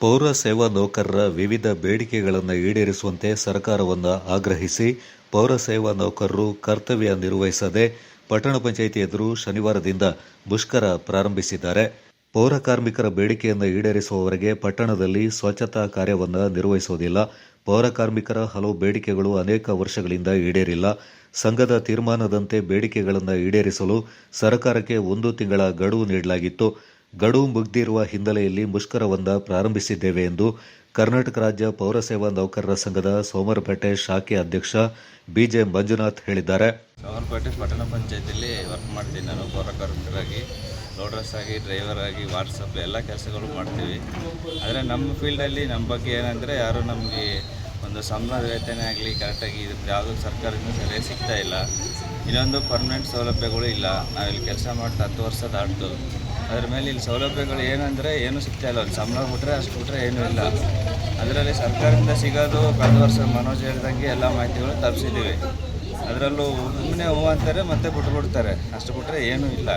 ಪೌರ ಸೇವಾ ನೌಕರರ ವಿವಿಧ ಬೇಡಿಕೆಗಳನ್ನು ಈಡೇರಿಸುವಂತೆ ಸರ್ಕಾರವನ್ನು ಆಗ್ರಹಿಸಿ ಪೌರ ಸೇವಾ ನೌಕರರು ಕರ್ತವ್ಯ ನಿರ್ವಹಿಸದೆ ಪಟ್ಟಣ ಪಂಚಾಯಿತಿ ಎದುರು ಶನಿವಾರದಿಂದ ಮುಷ್ಕರ ಪ್ರಾರಂಭಿಸಿದ್ದಾರೆ. ಪೌರ ಕಾರ್ಮಿಕರ ಬೇಡಿಕೆಯನ್ನು ಈಡೇರಿಸುವವರೆಗೆ ಪಟ್ಟಣದಲ್ಲಿ ಸ್ವಚ್ಛತಾ ಕಾರ್ಯವನ್ನು ನಿರ್ವಹಿಸುವುದಿಲ್ಲ. ಪೌರ ಕಾರ್ಮಿಕರ ಹಲವು ಬೇಡಿಕೆಗಳು ಅನೇಕ ವರ್ಷಗಳಿಂದ ಈಡೇರಿಲ್ಲ. ಸಂಘದ ತೀರ್ಮಾನದಂತೆ ಬೇಡಿಕೆಗಳನ್ನು ಈಡೇರಿಸಲು ಸರ್ಕಾರಕ್ಕೆ ಒಂದು ತಿಂಗಳ ಗಡುವು ನೀಡಲಾಗಿತ್ತು. ಗಡುವು ಮುಗ್ದಿರುವ ಹಿನ್ನೆಲೆಯಲ್ಲಿ ಮುಷ್ಕರವನ್ನ ಪ್ರಾರಂಭಿಸಿದ್ದೇವೆ ಎಂದು ಕರ್ನಾಟಕ ರಾಜ್ಯ ಪೌರ ಸೇವಾ ನೌಕರರ ಸಂಘದ ಸೋಮರಪೇಟೆ ಶಾಖೆ ಅಧ್ಯಕ್ಷ ಬಿಜೆ ಮಂಜುನಾಥ್ ಹೇಳಿದ್ದಾರೆ. ಸೋಮರಪೇಟೆ ಪಟ್ಟಣ ಪಂಚಾಯತಿಯಲ್ಲಿ ವರ್ಕ್ ಮಾಡ್ತೀನಿ ನಾನು, ಪೌರಕಾರ್ಮಿಕರಾಗಿ ಲೋಡ್ರಸ್ ಆಗಿ ಡ್ರೈವರ್ ಆಗಿ ವಾಟ್ಸಪ್ ಎಲ್ಲ ಕೆಲಸಗಳು ಮಾಡ್ತೀವಿ. ಆದರೆ ನಮ್ಮ ಫೀಲ್ಡಲ್ಲಿ ನಮ್ಮ ಬಗ್ಗೆ ಏನಂದರೆ ಯಾರು ನಮಗೆ ಒಂದು ಸಂಬಳ ವೇತನ ಆಗಲಿ ಕರೆಕ್ಟಾಗಿ ಇದು ಯಾವುದೂ ಸರ್ಕಾರದಿಂದ ಸರಿಯಾಗಿ ಸಿಗ್ತಾ ಇಲ್ಲ. ಇನ್ನೊಂದು ಪರ್ಮನೆಂಟ್ ಸೌಲಭ್ಯಗಳು ಇಲ್ಲ. ನಾವಿಲ್ಲಿ ಕೆಲಸ ಮಾಡ್ತಾ ಹತ್ತು ವರ್ಷ ದಾಟ್ತು ಅದ್ರ ಮೇಲೆ ಇಲ್ಲಿ ಸೌಲಭ್ಯಗಳು ಏನಂದರೆ ಏನೂ ಸಿಗ್ತಾ ಇಲ್ಲ. ಒಂದು ಸಂಬಳ ಬಿಟ್ರೆ ಅಷ್ಟು ಬಿಟ್ರೆ ಏನೂ ಇಲ್ಲ. ಅದರಲ್ಲಿ ಸರ್ಕಾರದಿಂದ ಸಿಗೋದು ಕಳೆದ ವರ್ಷ ಮನೋಜ್ ಹೇಳಿದಂಗೆ ಎಲ್ಲ ಮಾಹಿತಿಗಳು ತಪ್ಪಿಸಿದ್ದೀವಿ. ಅದರಲ್ಲೂ ಸುಮ್ಮನೆ ಹೂ ಅಂತಾರೆ ಮತ್ತೆ ಬಿಟ್ಬಿಡ್ತಾರೆ ಅಷ್ಟು ಬಿಟ್ಟರೆ ಏನೂ ಇಲ್ಲ.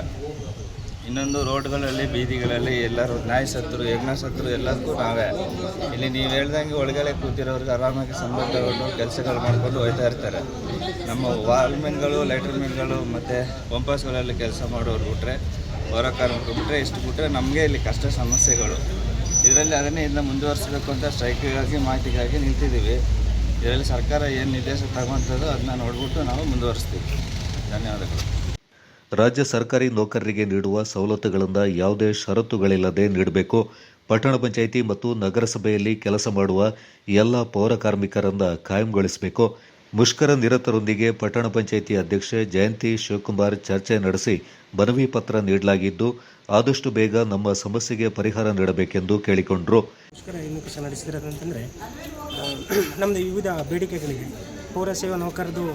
ಇನ್ನೊಂದು ರೋಡ್ಗಳಲ್ಲಿ, ಬೀದಿಗಳಲ್ಲಿ ಎಲ್ಲರೂ ನಾಯಿ ಸತ್ತರು, ಯಜ್ಞ ಸತ್ತರು ಎಲ್ಲದಕ್ಕೂ ನಾವೇ. ಇಲ್ಲಿ ನೀವು ಹೇಳ್ದಂಗೆ ಒಳಗಡೆ ಕೂತಿರೋರಿಗೆ ಆರಾಮಾಗಿ ಸಂಬಳ ತಗೊಂಡು ಕೆಲಸಗಳು ಮಾಡಿಕೊಂಡು ಹೋಯ್ತಾ ಇರ್ತಾರೆ. ನಮ್ಮ ವಾಲ್ಮೆನ್ಗಳು, ಲೈಟ್ರ್ಮೆನ್ಗಳು ಮತ್ತು ಪಂಪಸ್ಗಳಲ್ಲಿ ಕೆಲಸ ಮಾಡೋರು ಬಿಟ್ರೆ ಹೊರ ಕಾರ್ಮಿಕರು ಬಿಟ್ಟರೆ ಇಷ್ಟು ಬಿಟ್ಟರೆ ನಮಗೆ ಇಲ್ಲಿ ಕಷ್ಟ ಸಮಸ್ಯೆಗಳು. ಇದರಲ್ಲಿ ಅದನ್ನೇ ಇದನ್ನ ಮುಂದುವರಿಸಬೇಕು ಅಂತ ಸ್ಟ್ರೈಕಿಗಾಗಿ, ಮಾಹಿತಿಗಾಗಿ ನಿಂತಿದ್ದೀವಿ. ಇದರಲ್ಲಿ ಸರ್ಕಾರ ಏನು ನಿರ್ದೇಶ ತಗೊಂಥದ್ದು ಅದನ್ನ ನೋಡ್ಬಿಟ್ಟು ನಾವು ಮುಂದುವರಿಸ್ತೀವಿ. ಧನ್ಯವಾದಗಳು. ರಾಜ್ಯ ಸರ್ಕಾರಿ ನೌಕರರಿಗೆ ನೀಡುವ ಸವಲತ್ತುಗಳಿಂದ ಯಾವುದೇ ಷರತ್ತುಗಳಿಲ್ಲದೆ ನೀಡಬೇಕು. ಪಟ್ಟಣ ಪಂಚಾಯಿತಿ ಮತ್ತು ನಗರಸಭೆಯಲ್ಲಿ ಕೆಲಸ ಮಾಡುವ ಎಲ್ಲ ಪೌರ ಕಾರ್ಮಿಕರನ್ನ ಕಾಯಂಗೊಳಿಸಬೇಕು. ಮುಷ್ಕರ ನಿರತರೊಂದಿಗೆ ಪಟ್ಟಣ ಪಂಚಾಯಿತಿ ಅಧ್ಯಕ್ಷೆ ಜಯಂತಿ ಶಿವಕುಮಾರ್ ಚರ್ಚೆ ನಡೆಸಿ ಮನವಿ ಪತ್ರ ನೀಡಲಾಗಿದ್ದು, ಆದಷ್ಟು ಬೇಗ ನಮ್ಮ ಸಮಸ್ಯೆಗೆ ಪರಿಹಾರ ನೀಡಬೇಕೆಂದು ಕೇಳಿಕೊಂಡರು. ಮುಷ್ಕರ ಕೆಲಸ ನಡೆಸಿರೋದಂತಂದರೆ ನಮ್ಮದು ವಿವಿಧ ಬೇಡಿಕೆಗಳಿವೆ. ಪೌರ ಸೇವಾ ನೌಕರದು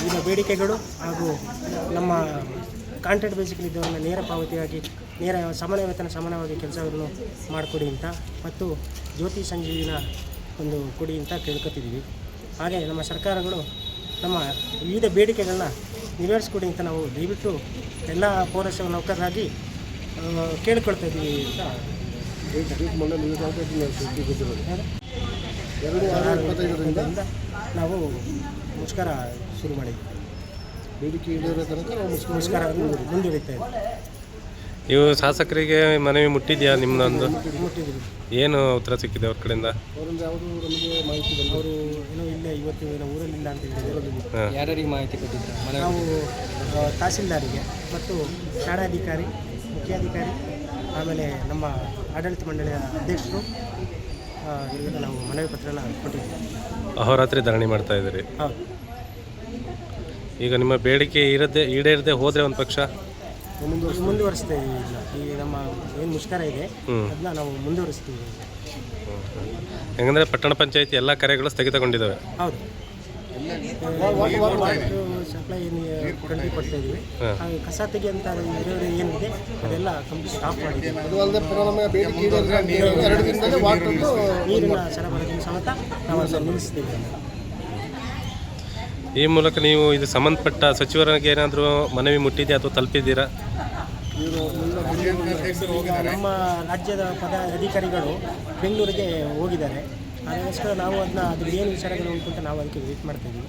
ವಿವಿಧ ಬೇಡಿಕೆಗಳು ಹಾಗೂ ನಮ್ಮ ಕಾಂಟ್ರಾಕ್ಟ್ ಬೇಸಿಕಲ್ಲಿದ್ದವನ್ನ ನೇರ ಪಾವತಿಯಾಗಿ, ನೇರ ಸಮಾನ ವೇತನ ಸಮಾನವಾಗಿ ಕೆಲಸವನ್ನು ಮಾಡಿಕೊಡಿ ಅಂತ ಮತ್ತು ಜ್ಯೋತಿ ಸಂಜೀವಿನ ಒಂದು ಕೊಡಿ ಅಂತ ಕೇಳ್ಕೊತಿದ್ದೀವಿ. ಹಾಗೆ ನಮ್ಮ ಸರ್ಕಾರಗಳು ನಮ್ಮ ವಿವಿಧ ಬೇಡಿಕೆಗಳನ್ನ ನೆರವೇರಿಸ್ಕೊಡಿ ಅಂತ ನಾವು ದಯವಿಟ್ಟು ಎಲ್ಲ ಪೌರ ಸೇವಾ ನೌಕರರಾಗಿ ಕೇಳಿಕೊಳ್ತಾ ಇದ್ದೀವಿ. ಅಂತ ನಾವು ಮುಷ್ಕರ ಶುರು ಮಾಡಿದ್ವಿ ಬೇಡಿಕೆ ಈಡೇರೋ ತನಕ ನಾವು ಮುಗಿಸ್ಕೊಂಡು ಮುಂದುವರಿತಾ ಇದ್ವಿ ನೀವು ಶಾಸಕರಿಗೆ ಮನವಿ ಮುಟ್ಟಿದ್ಯಾ ನಿಮ್ಮದೊಂದು ಮುಟ್ಟಿದ್ದೀವಿ ಏನು ಉತ್ತರ ಸಿಕ್ಕಿದೆ ಅವ್ರ ಕಡೆಯಿಂದ? ಅವರಿಂದ ಯಾವುದು ನಮಗೆ ಮಾಹಿತಿ ಬಂದು ಅವರು ಏನೋ ಇಲ್ಲ ಇವತ್ತು ಏನೋ ಊರಲ್ಲಿಲ್ಲ ಅಂತ ಹೇಳಿದ್ರು. ಯಾರ್ಯಾರಿಗೆ ಮಾಹಿತಿ ಕೊಟ್ಟಿದ್ರು? ನಾವು ಆ, ತಹಸೀಲ್ದಾರಿಗೆ ಮತ್ತು ಶಾಲಾಧಿಕಾರಿ ಮುಖ್ಯಾಧಿಕಾರಿ ಆಮೇಲೆ ನಮ್ಮ ಆಡಳಿತ ಮಂಡಳಿಯ ಅಧ್ಯಕ್ಷರು ಆ, ಇವರಿಗೆ ನಾವು ಮನವಿ ಪತ್ರನ ಕೊಟ್ಟಿದ್ದೀವಿ. ಅಹೋರಾತ್ರಿ ಧರಣಿ ಮಾಡ್ತಾ ಇದ್ದೀರಿ. ಹೌದು. ಈಗ ನಿಮ್ಮ ಬೇಡಿಕೆ ಇರದೆ ಈಡೇರದೆ ಹೋದರೆ ಒಂದು ಪಕ್ಷ? ಮುಂದುವರಿಸ್ತಾ ವರ್ಷ ಇದನ್ನ. ಈ ನಮ್ಮ ಏನು ಮುಷ್ಕರ ಇದೆ ಅದನ್ನ ನಾವು ಮುಂದುವರಿಸ್ತೀವಿ ಹೆಂಗಂದ್ರೆ ಪಟ್ಟಣ ಪಂಚಾಯತಿ ಎಲ್ಲ ಕಾರ್ಯಗಳು ಸ್ಥಗಿತಗೊಂಡಿದ್ದಾವೆ. ಹೌದು. ಸಪ್ಲೈ ಟ್ವೆಂಟಿ ಕೊಡ್ತಾ ಇದೀವಿ ಹಾಗೆ ಕಸ ತೆಗೆಯಂತ ಇರೋರು ಏನಿದೆ ಅದೆಲ್ಲ ಕಂಪ್ಲೀಟ್ ಸ್ಟಾಪ್ ಮಾಡಿದ್ದೀವಿ ನೀರಿನ ಸರಬರಾಜಿನ ಸಮೇತ ನಾವು ಅದನ್ನು ನಿಲ್ಲಿಸ್ತೀವಿ. ಈ ಮೂಲಕ ನೀವು ಇದು ಸಂಬಂಧಪಟ್ಟ ಸಚಿವರಿಗೆ ಏನಾದರೂ ಮನವಿ ಮುಟ್ಟಿದ್ಯಾ ಅಥವಾ ತಲುಪಿದ್ದೀರಾ? ನಮ್ಮ ರಾಜ್ಯದ ಪದ ಅಧಿಕಾರಿಗಳು ಬೆಂಗಳೂರಿಗೆ ಹೋಗಿದ್ದಾರೆ. ಅದಕ್ಕೋಸ್ಕರ ನಾವು ಅದನ್ನ ಅದ್ರ ಏನು ವಿಚಾರಗಳು ಅಂತ ನಾವು ಅದಕ್ಕೆ ವೇಟ್ ಮಾಡ್ತಾ ಇದ್ದೀವಿ.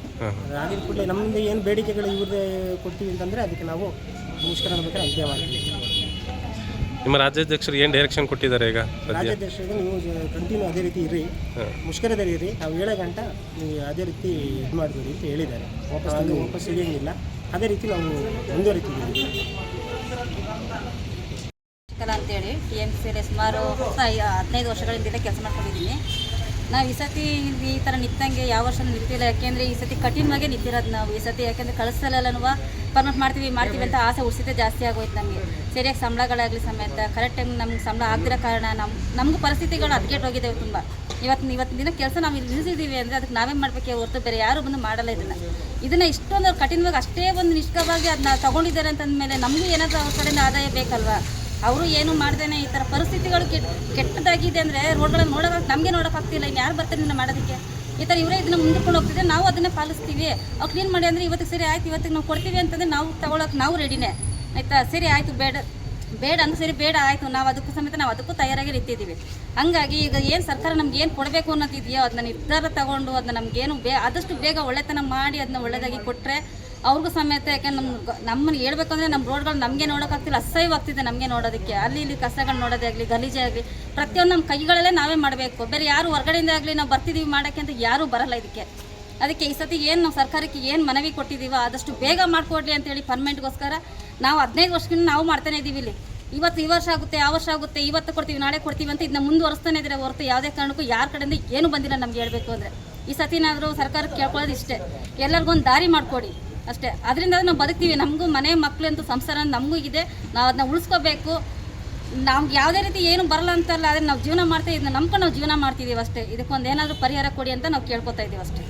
ಆಗಿದ ಕೂಡಲೇ ನಮ್ಮದು ಏನು ಬೇಡಿಕೆಗಳು ಇವ್ರದ್ದೇ ಕೊಡ್ತೀವಿ ಅಂತಂದರೆ ಅದಕ್ಕೆ ನಾವು ಮುಷ್ಕರ ಬೇಕಾದ್ರೆ ಅಂತ್ಯ ಮಾಡ್ತೀವಿ. ನಿಮ್ಮ ರಾಜ್ಯಾಧ್ಯಕ್ಷರು ಏನು ಡೈರೆಕ್ಷನ್ ಕೊಟ್ಟಿದ್ದಾರೆ ಈಗ ಸದ್ಯ? ರಾಜ್ಯಾಧ್ಯಕ್ಷರಿಗೆ ನೀವು ಕಂಟಿನ್ಯೂ ಅದೇ ರೀತಿ ಇರಿ ಮುಷ್ಕರದಲ್ಲಿ ಇರಿ ನಾವು ಏಳು ಗಂಟೆ ನೀವು ಅದೇ ರೀತಿ ಇದು ಮಾಡಬೇಡಿ ಅಂತ ಹೇಳಿದ್ದಾರೆ. ವಾಪಸ್ ತಂದು ವಾಪಸ್ ಸಿಗೋಂಗಿಲ್ಲ ಅದೇ ರೀತಿ ನಾವು ಮುಂದುವರಿತೀವಿ ಚಿಕ್ಕಲ ಅಂತೇಳಿ ಟಿ ಎಂ ಸಿಯಲ್ಲಿ ಸುಮಾರು ಐ- ಹದಿನೈದು ವರ್ಷಗಳಿಂದ ಕೆಲಸ ಮಾಡ್ಕೊಂಡಿದ್ದೀನಿ. ನಾವು ಈ ಸತಿ ಈ ಥರ ನಿಂತಂಗೆ ಯಾವ ವರ್ಷ ನಿಂತಿಲ್ಲ. ಯಾಕೆಂದರೆ ಈ ಸತಿ ಕಠಿಣವಾಗೇ ನಿಂತಿರೋದು ನಾವು. ಈ ಸತಿ ಯಾಕೆಂದರೆ ಕಳಿಸಲೆಲ್ಲನೂ ಪರ್ಮನೆಂಟ್ ಮಾಡ್ತೀವಿ ಮಾಡ್ತೀವಿ ಅಂತ ಆಸೆ ಉಳಿಸಿದ್ದೆ ಜಾಸ್ತಿ ಆಗೋಯ್ತು ನಮಗೆ. ಸರಿಯಾಗಿ ಸಂಬಳಗಳಾಗಲಿ ಸಮೇತ ಕರೆಕ್ಟ್ ಟೈಮ್ ನಮ್ಗೆ ಸಂಬಳ ಆಗದಿರೋ ಕಾರಣ ನಮ್ಮ ನಮಗೂ ಪರಿಸ್ಥಿತಿಗಳು ಅದ್ಗೆಟ್ ಹೋಗಿದ್ದೇವೆ ತುಂಬ. ಇವತ್ತು ಇವತ್ತಿನ ದಿನ ಕೆಲಸ ನಾವು ಇಲ್ಲಿ ನಿಲ್ಲಿಸಿದ್ದೀವಿ ಅಂದರೆ ಅದಕ್ಕೆ ನಾವೇ ಮಾಡಬೇಕೆ ಹೊರತು ಬೇರೆ ಯಾರು ಬಂದು ಮಾಡಲ್ಲ ಇದನ್ನು. ಇದನ್ನು ಇಷ್ಟೊಂದು ಕಠಿಣವಾಗಿ ಅಷ್ಟೇ ಒಂದು ನಿಷ್ಠವಾಗಿ ಅದನ್ನ ತಗೊಂಡಿದ್ದಾರೆ ಅಂತಂದಮೇಲೆ ನಮಗೂ ಏನಾದರೂ ಅವ್ರ ಕಡೆಯಿಂದ ಆದಾಯ ಬೇಕಲ್ವಾ? ಅವರು ಏನು ಮಾಡ್ದೇನೆ ಈ ಥರ ಪರಿಸ್ಥಿತಿಗಳು ಕೆಟ್ಟ ಕೆಟ್ಟದಾಗಿದೆ ಅಂದರೆ ರೋಡ್ಗಳನ್ನು ನೋಡೋಕೆ ನಮಗೆ ನೋಡೋಕ್ಕಾಗ್ತಿಲ್ಲ. ಇನ್ನು ಯಾರು ಬರ್ತಾರೆ ನಿನ್ನ ಮಾಡೋದಕ್ಕೆ? ಈ ಥರ ಇವರೇ ಇದನ್ನು ಮುಂದ್ಕೊಂಡು ಹೋಗ್ತಿದ್ರೆ ನಾವು ಅದನ್ನೇ ಪಾಲಿಸ್ತೀವಿ. ಅವ್ರು ಕ್ಲೀನ್ ಮಾಡಿ ಅಂದರೆ ಇವತ್ತಿಗೆ ಸರಿ ಆಯ್ತು, ಇವತ್ತಿಗೆ ನಾವು ಕೊಡ್ತೀವಿ ಅಂತಂದರೆ ನಾವು ತಗೊಳಕ್ಕೆ ನಾವು ರೆಡಿನೇ ಆಯಿತಾ? ಸರಿ ಆಯಿತು, ಬೇಡ. ಬೇಡ ಅಂದ್ರೆ ಸರಿ ಬೇಡ, ಆಯಿತು. ನಾವು ಅದಕ್ಕೂ ಸಮೇತ ನಾವು ಅದಕ್ಕೂ ತಯಾರಾಗಿ ನಿಂತಿದ್ದೀವಿ. ಹಂಗಾಗಿ ಈಗ ಏನು ಸರ್ಕಾರ ನಮ್ಗೆ ಏನು ಕೊಡಬೇಕು ಅನ್ನೋದಿದೆಯೋ ಅದನ್ನ ನಿರ್ಧಾರ ತಗೊಂಡು ಅದನ್ನ ನಮಗೇನು ಬೇ ಆದಷ್ಟು ಬೇಗ ಒಳ್ಳೆತನ ಮಾಡಿ ಅದನ್ನ ಒಳ್ಳೆಯದಾಗಿ ಕೊಟ್ಟರೆ ಅವ್ರಿಗೂ ಸಮೇತ ಯಾಕೆ ನಮ್ಮ ನಮ್ಮನ್ನು ಹೇಳ್ಬೇಕಂದ್ರೆ ನಮ್ಮ ರೋಡ್ಗಳು ನಮಗೆ ನೋಡೋಕ್ಕಾಗ್ತಿಲ್ಲ ಅಸಹ್ಯವಾಗ್ತಿದೆ ನಮಗೆ ನೋಡೋದಕ್ಕೆ. ಅಲ್ಲಿ ಇಲ್ಲಿ ಕಸಗಳು ನೋಡೋದೇ ಆಗಲಿ, ಗಲೀಜೇ ಆಗಲಿ, ಪ್ರತಿಯೊಂದು ನಮ್ಮ ಕೈಗಳಲ್ಲೇ ನಾವೇ ಮಾಡಬೇಕು. ಬೇರೆ ಯಾರು ಹೊರಗಡೆಯಿಂದ ಆಗಲಿ ನಾವು ಬರ್ತಿದ್ದೀವಿ ಮಾಡೋಕ್ಕೆ ಅಂತ ಯಾರೂ ಬರಲ್ಲ ಇದಕ್ಕೆ. ಅದಕ್ಕೆ ಈ ಸತಿ ಏನು ನಾವು ಸರ್ಕಾರಕ್ಕೆ ಏನು ಮನವಿ ಕೊಟ್ಟಿದ್ದೀವೋ ಆದಷ್ಟು ಬೇಗ ಮಾಡಿಕೊಡ್ಲಿ ಅಂತೇಳಿ ಪರ್ಮೆಂಟ್ಗೋಸ್ಕರ ನಾವು ಹದಿನೈದು ವರ್ಷಕ್ಕಿಂತ ನಾವು ಮಾಡ್ತಾನೆ ಇದ್ದೀವಿ ಇಲ್ಲಿ. ಇವತ್ತು ಈ ವರ್ಷ ಆಗುತ್ತೆ, ಆ ವರ್ಷ ಆಗುತ್ತೆ, ಇವತ್ತು ಕೊಡ್ತೀವಿ, ನಾಳೆ ಕೊಡ್ತೀವಿ ಅಂತ ಇದನ್ನ ಮುಂದುವರಿಸ್ತಾನೆ ಇದ್ರೆ ಹೊರತು ಯಾವುದೇ ಕಾರಣಕ್ಕೂ ಯಾರ ಕಡೆಯಿಂದ ಏನು ಬಂದಿಲ್ಲ ನಮ್ಗೆ ಹೇಳಬೇಕು ಅಂದರೆ. ಈ ಸತಿನಾದರೂ ಸರ್ಕಾರಕ್ಕೆ ಕೇಳ್ಕೊಳ್ಳೋದು ಇಷ್ಟೇ. ಎಲ್ಲರಿಗೊಂದು ದಾರಿ ಮಾಡಿಕೊಡಿ. ಅಷ್ಟೇ. ಅದರಿಂದ ನಾವು ಬದುಕ್ತೀವಿ. ನಮಗೂ ಮನೆ ಮಕ್ಕಳು ಅಂತ ಸಂಸಾರ ನಮಗೂ ಇದೆ. ನಾವು ಅದನ್ನ ಉಳಿಸ್ಕೋಬೇಕು. ನಮ್ಗೆ ಯಾವುದೇ ರೀತಿ ಏನು ಬರಲ್ಲ ಅಂತಲ್ಲ, ಆದರೆ ನಾವು ಜೀವನ ಮಾಡ್ತಾ ಇದನ್ನ ನಂಬ್ಕೊಂಡು ನಾವು ಜೀವನ ಮಾಡ್ತಿದ್ದೀವಿ ಅಷ್ಟೇ. ಇದಕ್ಕೊಂದು ಏನಾದರೂ ಪರಿಹಾರ ಕೊಡಿ ಅಂತ ನಾವು ಕೇಳ್ಕೊತಾ ಇದ್ದೀವಿ ಅಷ್ಟೇ.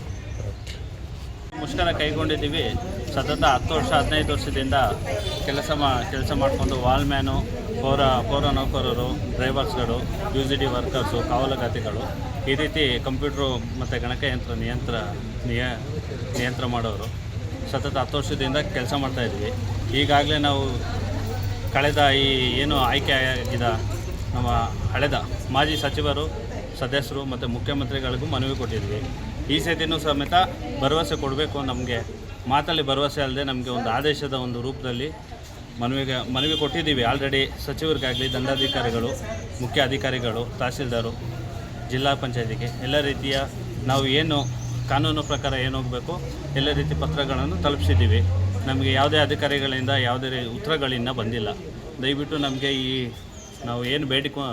ಮುಷ್ಕರ ಕೈಗೊಂಡಿದ್ದೀವಿ. ಸತತ ಹತ್ತು ವರ್ಷ, ಹದಿನೈದು ವರ್ಷದಿಂದ ಕೆಲಸ ಮಾ ಕೆಲಸ ಮಾಡಿಕೊಂಡು ವಾಲ್ಮ್ಯಾನು, ಪೌರ ಪೌರ ನೌಕರರು, ಡ್ರೈವರ್ಸ್ಗಳು ಯು ಜಿ ಡಿ ವರ್ಕರ್ಸು, ಕಾವಲುಗಾತಿಗಳು. ಈ ರೀತಿ ಕಂಪ್ಯೂಟ್ರು ಮತ್ತು ಗಣಕಯಂತ್ರ ನಿಯಂತ್ರ ನಿಯ ನಿಯಂತ್ರ ಮಾಡೋರು. ಸತತ ಹತ್ತು ವರ್ಷದಿಂದ ಕೆಲಸ ಮಾಡ್ತಾಯಿದ್ವಿ ಈಗಾಗಲೇ ನಾವು ಕಳೆದ ಈ ಏನು ಆಯ್ಕೆ ಆಗಿದ ನಮ್ಮ ಹಳೆದ ಮಾಜಿ ಸಚಿವರು, ಸದಸ್ಯರು ಮತ್ತು ಮುಖ್ಯಮಂತ್ರಿಗಳಿಗೂ ಮನವಿ ಕೊಟ್ಟಿದ್ವಿ. ಈ ಸತಿನೂ ಸಮೇತ ಭರವಸೆ ಕೊಡಬೇಕು ನಮಗೆ. ಮಾತಲ್ಲಿ ಭರವಸೆ ಅಲ್ಲದೆ ನಮಗೆ ಒಂದು ಆದೇಶದ ಒಂದು ರೂಪದಲ್ಲಿ ಮನವಿಗೆ ಮನವಿ ಕೊಟ್ಟಿದ್ದೀವಿ. ಆಲ್ರೆಡಿ ಸಚಿವರಿಗಾಗಲಿ ದಂಡಾಧಿಕಾರಿಗಳು, ಮುಖ್ಯ ಅಧಿಕಾರಿಗಳು, ತಹಸೀಲ್ದಾರು, ಜಿಲ್ಲಾ ಪಂಚಾಯತಿಗೆ ಎಲ್ಲ ರೀತಿಯ ನಾವು ಏನು ಕಾನೂನು ಪ್ರಕಾರ ಏನು ಹೋಗಬೇಕು, ಎಲ್ಲ ರೀತಿ ಪತ್ರಗಳನ್ನು ತಲುಪಿಸಿದ್ದೀವಿ. ನಮಗೆ ಯಾವುದೇ ಅಧಿಕಾರಿಗಳಿಂದ ಯಾವುದೇ ಉತ್ತರಗಳಿಂದ ಬಂದಿಲ್ಲ. ದಯವಿಟ್ಟು ನಮಗೆ ಈ ನಾವು ಏನು ಬೇಡಿಕೊ,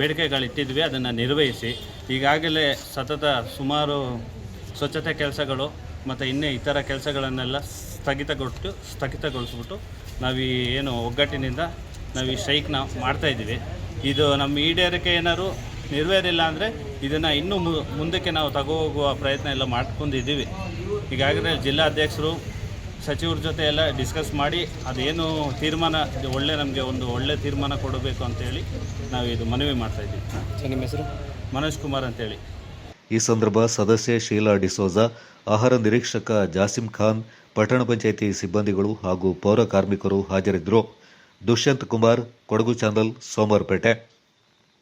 ಬೇಡಿಕೆಗಳಿಟ್ಟಿದ್ವಿ, ಅದನ್ನು ನಿರ್ವಹಿಸಿ. ಈಗಾಗಲೇ ಸತತ ಸುಮಾರು ಸ್ವಚ್ಛತೆ ಕೆಲಸಗಳು ಮತ್ತು ಇನ್ನೇ ಇತರ ಕೆಲಸಗಳನ್ನೆಲ್ಲ ಸ್ಥಗಿತಗೊಟ್ಟು, ಸ್ಥಗಿತಗೊಳಿಸ್ಬಿಟ್ಟು ನಾವು ಈ ಏನು ಒಗ್ಗಟ್ಟಿನಿಂದ ನಾವು ಈ ಸ್ಟ್ರೈಕ್ನ ಮಾಡ್ತಾಯಿದ್ದೀವಿ ಇದು ನಮ್ಮ ಈಡೇರಿಕೆ ಏನಾದ್ರು ನೆರವೇರಿಲ್ಲ ಅಂದರೆ ಇದನ್ನು ಇನ್ನೂ ಮು- ಮುಂದಕ್ಕೆ ನಾವು ತಗೋ ಹೋಗುವ ಪ್ರಯತ್ನ ಎಲ್ಲ ಮಾಡ್ಕೊಂಡಿದ್ದೀವಿ. ಈಗಾಗಲೇ ಜಿಲ್ಲಾಧ್ಯಕ್ಷರು ಸಚಿವರ ಜೊತೆ ಎಲ್ಲ ಡಿಸ್ಕಸ್ ಮಾಡಿ ಅದೇನು ತೀರ್ಮಾನ ಇದು ಒಳ್ಳೆ ನಮಗೆ ಒಂದು ಒಳ್ಳೆ ತೀರ್ಮಾನ ಕೊಡಬೇಕು ಅಂತೇಳಿ ನಾವು ಇದು ಮನವಿ ಮಾಡ್ತಾಯಿದ್ದೀವಿ ನಿಮ್ಮ ಹೆಸರು? ಮನೋಜ್ ಕುಮಾರ್ ಅಂತೇಳಿ ಈ ಸಂದರ್ಭ ಸದಸ್ಯ ಶೀಲಾ ಡಿಸೋಜ ಆಹಾರ ನಿರೀಕ್ಷಕ ಜಾಸಿಂ ಖಾನ್ ಪಟ್ಟಣ ಪಂಚಾಯಿತಿ ಸಿಬ್ಬಂದಿಗಳು ಹಾಗೂ ಪೌರ ಕಾರ್ಮಿಕರು ಹಾಜರಿದ್ದರು. ದುಷ್ಯಂತ್ ಕುಮಾರ್ ಕೊಡಗು ಚಾನಲ್ ಸೋಮವಾರಪೇಟೆ.